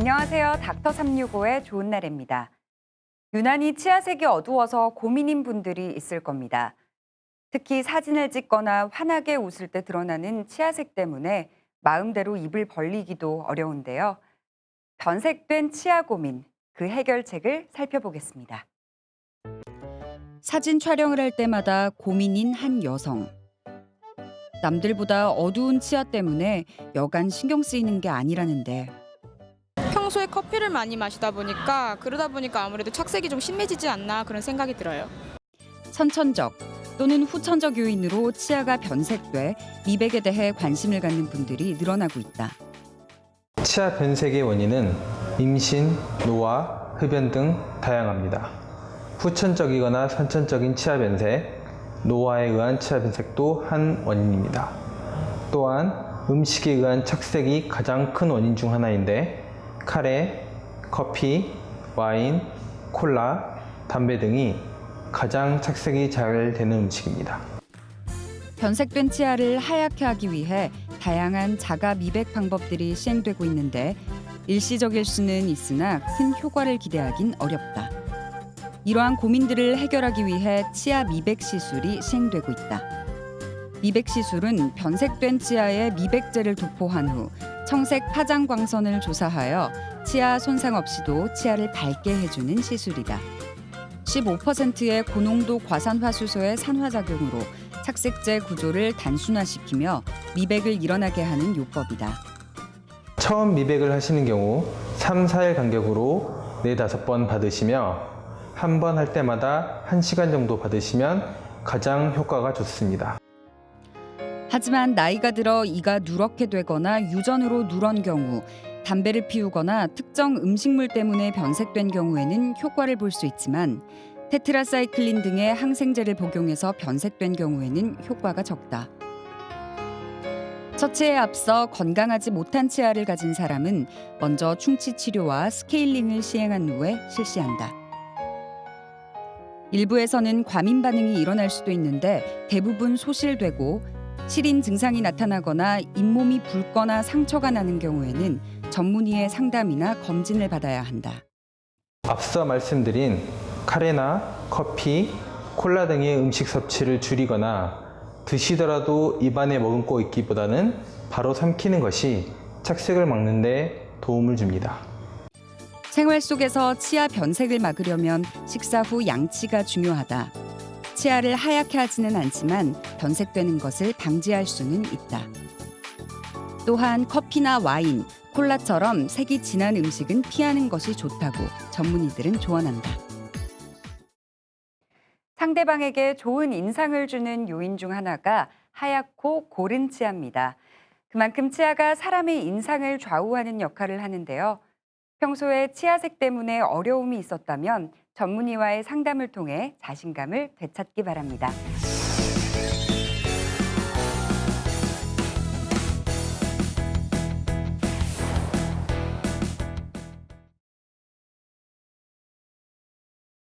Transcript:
안녕하세요. 닥터 365의 좋은 날입니다. 유난히 치아색이 어두워서 고민인 분들이 있을 겁니다. 특히 사진을 찍거나 환하게 웃을 때 드러나는 치아색 때문에 마음대로 입을 벌리기도 어려운데요. 변색된 치아 고민, 그 해결책을 살펴보겠습니다. 사진 촬영을 할 때마다 고민인 한 여성. 남들보다 어두운 치아 때문에 여간 신경 쓰이는 게 아니라는데 평소에 커피를 많이 마시다 보니까 그러다 보니까 아무래도 착색이 좀 심해지지 않나 그런 생각이 들어요. 선천적 또는 후천적 요인으로 치아가 변색돼 미백에 대해 관심을 갖는 분들이 늘어나고 있다. 치아 변색의 원인은 임신, 노화, 흡연 등 다양합니다. 후천적이거나 선천적인 치아 변색, 노화에 의한 치아 변색도 한 원인입니다. 또한 음식에 의한 착색이 가장 큰 원인 중 하나인데 카레, 커피, 와인, 콜라, 담배 등이 가장 착색이 잘 되는 음식입니다. 변색된 치아를 하얗게 하기 위해 다양한 자가 미백 방법들이 시행되고 있는데 일시적일 수는 있으나 큰 효과를 기대하긴 어렵다. 이러한 고민들을 해결하기 위해 치아 미백 시술이 시행되고 있다. 미백 시술은 변색된 치아에 미백제를 도포한 후 청색 파장 광선을 조사하여 치아 손상 없이도 치아를 밝게 해주는 시술이다. 15%의 고농도 과산화수소의 산화작용으로 착색제 구조를 단순화시키며 미백을 일어나게 하는 요법이다. 처음 미백을 하시는 경우 3, 4일 간격으로 4, 5번 받으시며 한 번 할 때마다 1시간 정도 받으시면 가장 효과가 좋습니다. 하지만 나이가 들어 이가 누렇게 되거나 유전으로 누런 경우, 담배를 피우거나 특정 음식물 때문에 변색된 경우에는 효과를 볼 수 있지만 테트라사이클린 등의 항생제를 복용해서 변색된 경우에는 효과가 적다. 처치에 앞서 건강하지 못한 치아를 가진 사람은 먼저 충치 치료와 스케일링을 시행한 후에 실시한다. 일부에서는 과민 반응이 일어날 수도 있는데 대부분 소실되고 실인 증상이 나타나거나 잇몸이 붉거나 상처가 나는 경우에는 전문의의 상담이나 검진을 받아야 한다. 앞서 말씀드린 카레나 커피, 콜라 등의 음식 섭취를 줄이거나 드시더라도 입안에 머금고 있기보다는 바로 삼키는 것이 착색을 막는 데 도움을 줍니다. 생활 속에서 치아 변색을 막으려면 식사 후 양치가 중요하다. 치아를 하얗게 하지는 않지만 변색되는 것을 방지할 수는 있다. 또한 커피나 와인, 콜라처럼 색이 진한 음식은 피하는 것이 좋다고 전문의들은 조언한다. 상대방에게 좋은 인상을 주는 요인 중 하나가 하얗고 고른 치아입니다. 그만큼 치아가 사람의 인상을 좌우하는 역할을 하는데요. 평소에 치아색 때문에 어려움이 있었다면 전문의와의 상담을 통해 자신감을 되찾기 바랍니다.